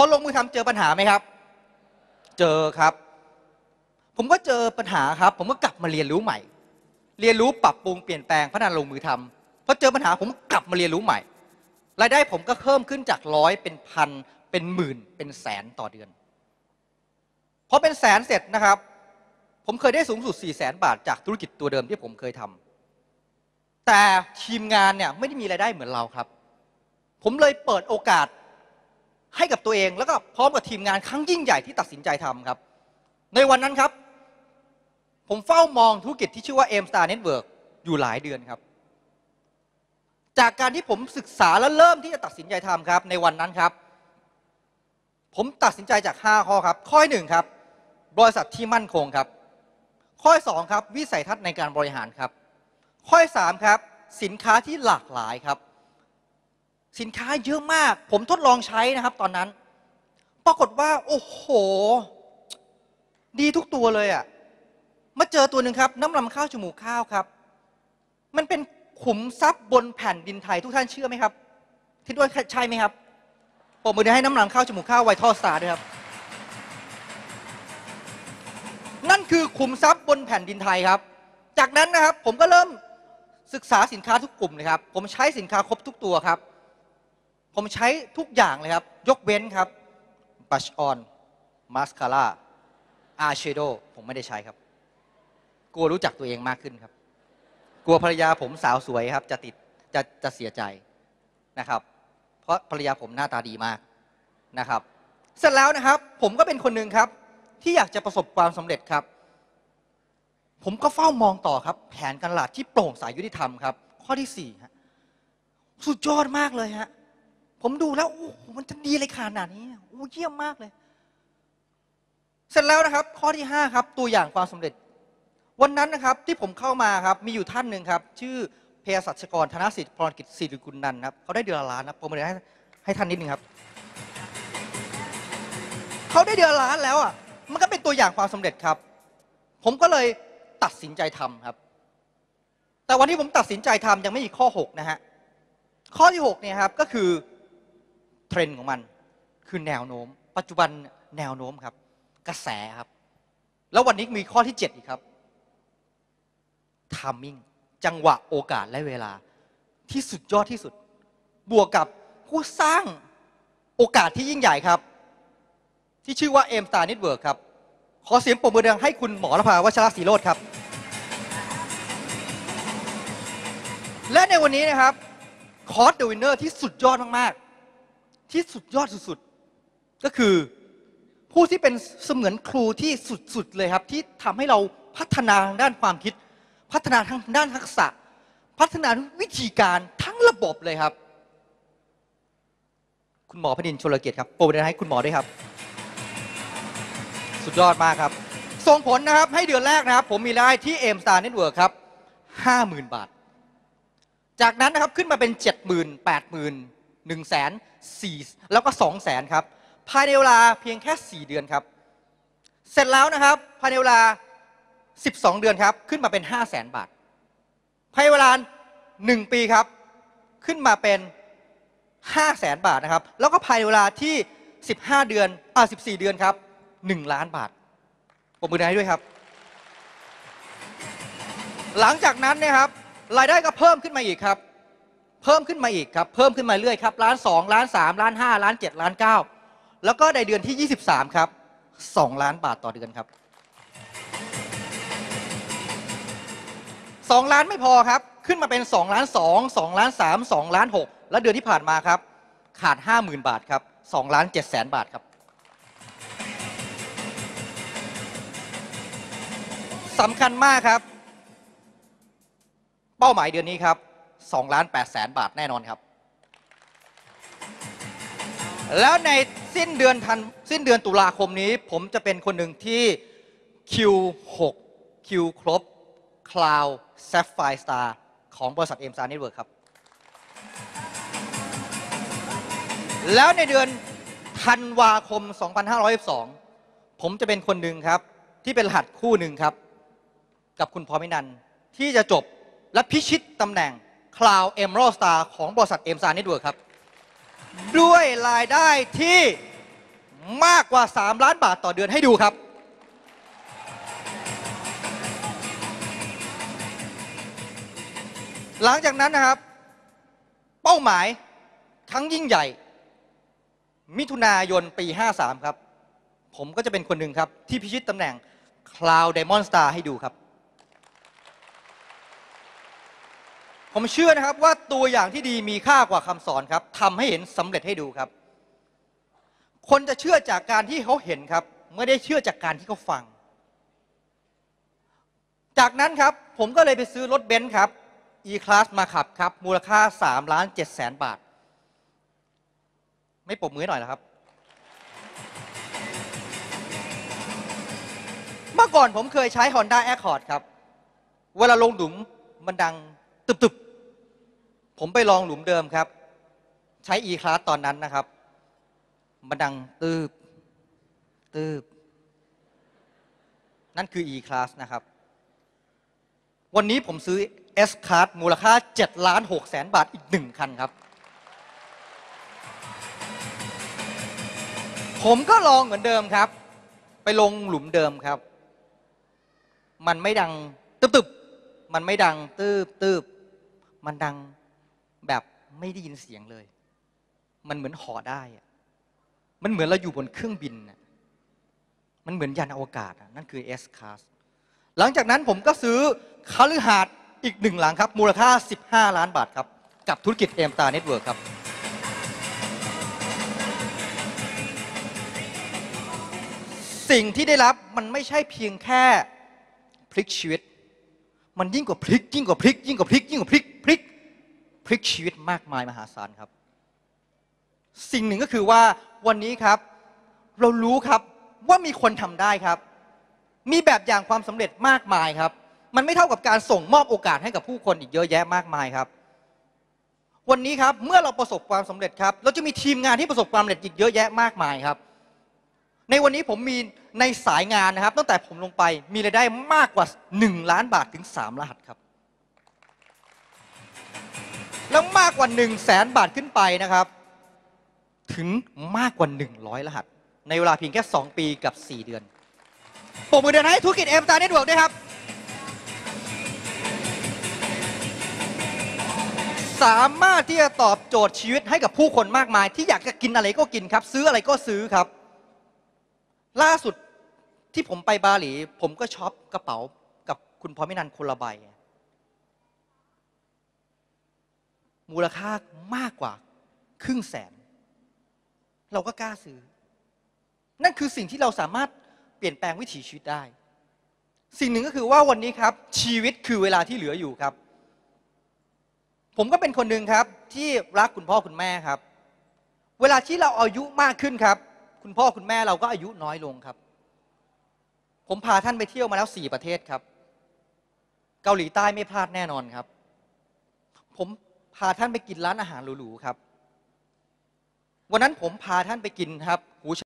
อลงมือทำเจอปัญหาไหมครับ เจอครับ ผมก็เจอปัญหาครับ ผมก็กลับมาเรียนรู้ใหม่ เรียนรู้ปรับปรุงเปลี่ยนแปลงพัฒนาลงมือทำพอเจอปัญหาผมกลับมาเรียนรู้ใหม่รายได้ผมก็เพิ่มขึ้นจากร้อยเป็นพันเป็นหมื่นเป็นแสนต่อเดือนพอเป็นแสนเสร็จนะครับ ผมเคยได้สูงสุด4 0 0แสนบาทจากธุรกิจตัวเดิมที่ผมเคยทำแต่ทีมงานเนี่ยไม่ได้มีรายได้เหมือนเราครับ ผมเลยเปิดโอกาส ให้กับตัวเองแล้วก็พร้อมกับทีมงานครั้งยิ่งใหญ่ที่ตัดสินใจทำครับ ในวันนั้นครับ ผมเฝ้ามองธุรกิจที่ชื่อว่า M Star Network อยู่หลายเดือนครับ จากการที่ผมศึกษาและเริ่มที่จะตัดสินใจทำครับ ในวันนั้นครับ ผมตัดสินใจจาก 5 ข้อครับ ข้อหนึ่งครับ บริษัทที่มั่นคงครับ ข้อสองครับ วิสัยทัศน์ในการบริหารครับ ข้อสามครับ สินค้าที่หลากหลายครับ สินค้าเยอะมาก ผมทดลองใช้นะครับ ตอนนั้น ปรากฏว่า โอ้โห ดีทุกตัวเลยอะ่ะมาเจอตัวหนึ่งครับ น้ำลำข้าวจมูกข้าวครับ มันเป็นขุมทรัพย์บนแผ่นดินไทยทุกท่านเชื่อไหมครับคิดว่าใช่ไหมครับผมมือให้น้ำลำข้าวจมูกข้าวไวท์ทอสตาร์ด้วยครับ นั่นคือขุมทรัพย์บนแผ่นดินไทยครับ จากนั้นนะครับ ผมก็เริ่มศึกษาสินค้าทุกกลุ่มเลยครับ ผมใช้สินค้าครบทุกตัวครับ ผมใช้ทุกอย่างเลยครับ ยกเว้นครับบัชออนมาสคาร่าอาร์เชโดผมไม่ได้ใช้ครับ กลัวรู้จักตัวเองมากขึ้นครับ กลัวภรรยาผมสาวสวยครับ จะติดจะจะเสียใจนะครับ เพราะภรรยาผมหน้าตาดีมากนะครับ เสร็จแล้วนะครับ ผมก็เป็นคนหนึ่งครับ ที่อยากจะประสบความสำเร็จครับ ผมก็เฝ้ามองต่อครับ แผนการตลาดที่โปร่งใสยุติธรรมครับ ข้อที่สี่ฮะสุดยอดมากเลยฮะ ผมดูแล้วโอ้โหมันจะดีเลยขนาดนี้โอ้เยี่ยมมากเลย เสร็จแล้วนะครับ ข้อที่ห้าครับ ตัวอย่างความสำเร็จ วันนั้นนะครับที่ผมเข้ามาครับ มีอยู่ท่านหนึ่งครับ ชื่อเภสัชกรธนสิทธิ์พรกิจศิริกุลนันท์ครับเขาได้เดือนละล้านนะผมเลยให้ให้ท่านนิดนึงครับเขาได้เดือนละล้านแล้วอะมันก็เป็นตัวอย่างความสำเร็จครับ ผมก็เลยตัดสินใจทำครับ แต่วันที่ผมตัดสินใจทำยังไม่มีข้อ 6 นะฮะข้อที่6เนี่ยครับก็คือ เทรนด์ของมันคือแนวโน้ม ปัจจุบันแนวโน้มครับ กระแสครับ แล้ววันนี้มีข้อที่ 7 อีกครับทามมิ่งจังหวะโอกาสและเวลาที่สุดยอดที่สุด บวกกับผู้สร้างโอกาสที่ยิ่งใหญ่ครับ ที่ชื่อว่าเอ็มสตาร์เน็ตเวิร์กครับ ขอเสียงปรบมือดังให้คุณหมอรภาวัชรศรีโรธครับ และในวันนี้นะครับคอร์สเดวินเนอร์ที่สุดยอดมาก ๆ ที่สุดยอดสุดๆ ก็คือผู้ที่เป็นเสมือนครูที่สุดๆเลยครับ ที่ทำให้เราพัฒนาทางด้านความคิด พัฒนาทางด้านทักษะ พัฒนาวิธีการทั้งระบบเลยครับ คุณหมอพดินชลเกียรติครับโปรดให้คุณหมอด้วยครับ สุดยอดมากครับ ส่งผลนะครับให้เดือนแรกนะครับ ผมมีรายที่เอ็มสตาร์เน็ตเวิร์กครับห้าหมื่นบาท จากนั้นนะครับขึ้นมาเป็นเจ็ดหมื่นแปดหมื่น หนึ่งแสนสี่แล้วก็สองแสนครับ ภายในเวลาเพียงแค่สี่เดือนครับ เสร็จแล้วนะครับ ภายในเวลาสิบสองเดือนครับ ขึ้นมาเป็นห้าแสนบาท ภายในเวลาหนึ่งปีครับ ขึ้นมาเป็นห้าแสนบาทนะครับ แล้วก็ภายในเวลาที่สิบห้าเดือนอ่าสิบสี่เดือนครับหนึ่งล้านบาทปรบมือให้ด้วยครับ หลังจากนั้นเนี่ยครับรายได้ก็เพิ่มขึ้นมาอีกครับ เพิ่มขึ้นมาอีกครับ เพิ่มขึ้นมาเรื่อยครับล้านสองล้านสามล้านห้าล้านเจ็ดล้านเก้าแล้วก็ในเดือนที่ 23 ครับ 2 ล้านบาทต่อเดือนครับ 2 ล้านไม่พอครับ ขึ้นมาเป็น 2 ล้าน 2 2 ล้าน 3 2 ล้าน 6 และเดือนที่ผ่านมาครับ ขาด 50,000 บาทครับ 2 ล้าน7แสนบาทครับสำคัญมากครับ เป้าหมายเดือนนี้ครับ 2ล้าน8แสนบาทแน่นอนครับ แล้วในสิ้นเดือนทันสิ้นเดือนตุลาคมนี้ ผมจะเป็นคนหนึ่งที่คิว6คิวครบ Cloud Sapphire Star ของบริษัทเอ็มซาร์เน็ตเวิร์ครับ แล้วในเดือนธันวาคม 2512 ผมจะเป็นคนหนึ่งครับ ที่เป็นรหัสคู่หนึ่งครับ กับคุณพรมินันที่จะจบและพิชิตตำแหน่ง Cloud Emerald Star ของบริษัทเอ็มซาร์เน็ตเวิร์ครับ ด้วยรายได้ที่มากกว่า 3 ล้านบาทต่อเดือนให้ดูครับ หลังจากนั้นนะครับ เป้าหมายครั้งยิ่งใหญ่ มิถุนายนปี 53 ครับ ผมก็จะเป็นคนหนึ่งครับ ที่พิชิตตำแหน่ง Cloud Diamond Star ให้ดูครับ ผมเชื่อนะครับว่าตัวอย่างที่ดีมีค่ากว่าคำสอนครับทำให้เห็นสำเร็จให้ดูครับ คนจะเชื่อจากการที่เขาเห็นครับไม่ได้เชื่อจากการที่เขาฟัง จากนั้นครับผมก็เลยไปซื้อรถเบนซ์ครับ E-Class มาขับครับ มูลค่า3ล้าน7แสนบาท ไม่ปรบมือหน่อยเหรอครับ เมื่อก่อนผมเคยใช้ Honda Accord ครับ เวลาลงหลุมมันดัง ตึบๆ ผมไปลองหลุมเดิมครับ ใช้ E-Class ตอนนั้นนะครับ มันดังตืบตืบนั่นคือ E-Class นะครับ วันนี้ผมซื้อ S-Class มูลค่า7ล้าน6แสนบาทอีกหนึ่งคันครับ ผมก็ลองเหมือนเดิมครับ ไปลงหลุมเดิมครับ มันไม่ดังตึบตึบๆมันไม่ดังตืบตืบ มันดังแบบไม่ได้ยินเสียงเลย มันเหมือนหอได้อะมันเหมือนเราอยู่บนเครื่องบิน มันเหมือนยานอวกาศ นั่นคือ S class หลังจากนั้นผมก็ซื้อคาลือหาดอีกหนึ่งหลังครับ มูลค่า 15 ล้านบาทครับ กับธุรกิจเอมตาเน็ตเวิร์กครับ สิ่งที่ได้รับมันไม่ใช่เพียงแค่พลิกชีวิต มันยิ่งกว่าพลิก ยิ่งกว่าพลิก ยิ่งกว่าพลิก ยิ่งกว่าพลิกพลิกพลิกชีวิตมากมายมหาศาลครับ สิ่งหนึ่งก็คือว่าวันนี้ครับ เรารู้ครับว่ามีคนทำได้ครับ มีแบบอย่างความสำเร็จมากมายครับ มันไม่เท่ากับการส่งมอบโอกาสให้กับผู้คนอีกเยอะแยะมากมายครับ วันนี้ครับเมื่อเราประสบความสำเร็จครับ เราจะมีทีมงานที่ประสบความสำเร็จอีกเยอะแยะมากมายครับ ในวันนี้ผมมีในสายงานนะครับ ตั้งแต่ผมลงไปมีรายได้มากกว่า 1 ล้านบาทถึง 3 รหัสครับ แล้วมากกว่า 1 0 0 0 0แสนบาทขึ้นไปนะครับ ถึงมากกว่า 100 รหัส ในเวลาเพียงแค่ 2 ปีกับ 4 เดือนปรบมือเดินให้ธุรกิจเอ็มตาเน็ตเวิร์กด้วยครับสามารถที่จะตอบโจทย์ชีวิตให้กับผู้คนมากมาย ที่อยากจะกินอะไรก็กินครับ ซื้ออะไรก็ซื้อครับ ล่าสุดที่ผมไปบาหลี ผมก็ช็อปกระเป๋ากับคุณพรมินันคนละใบ มูลค่ามากกว่า ครึ่งแสน เราก็กล้าซื้อ นั่นคือสิ่งที่เราสามารถเปลี่ยนแปลงวิถีชีวิตได้ สิ่งหนึ่งก็คือว่าวันนี้ครับ ชีวิตคือเวลาที่เหลืออยู่ครับ ผมก็เป็นคนหนึ่งครับ ที่รักคุณพ่อคุณแม่ครับ เวลาที่เราอายุมากขึ้นครับ คุณพ่อคุณแม่เราก็อายุน้อยลงครับ ผมพาท่านไปเที่ยวมาแล้วสี่ประเทศครับ เกาหลีใต้ไม่พลาดแน่นอนครับ ผมพาท่านไปกินร้านอาหารหรูๆครับ วันนั้นผมพาท่านไปกินครับหู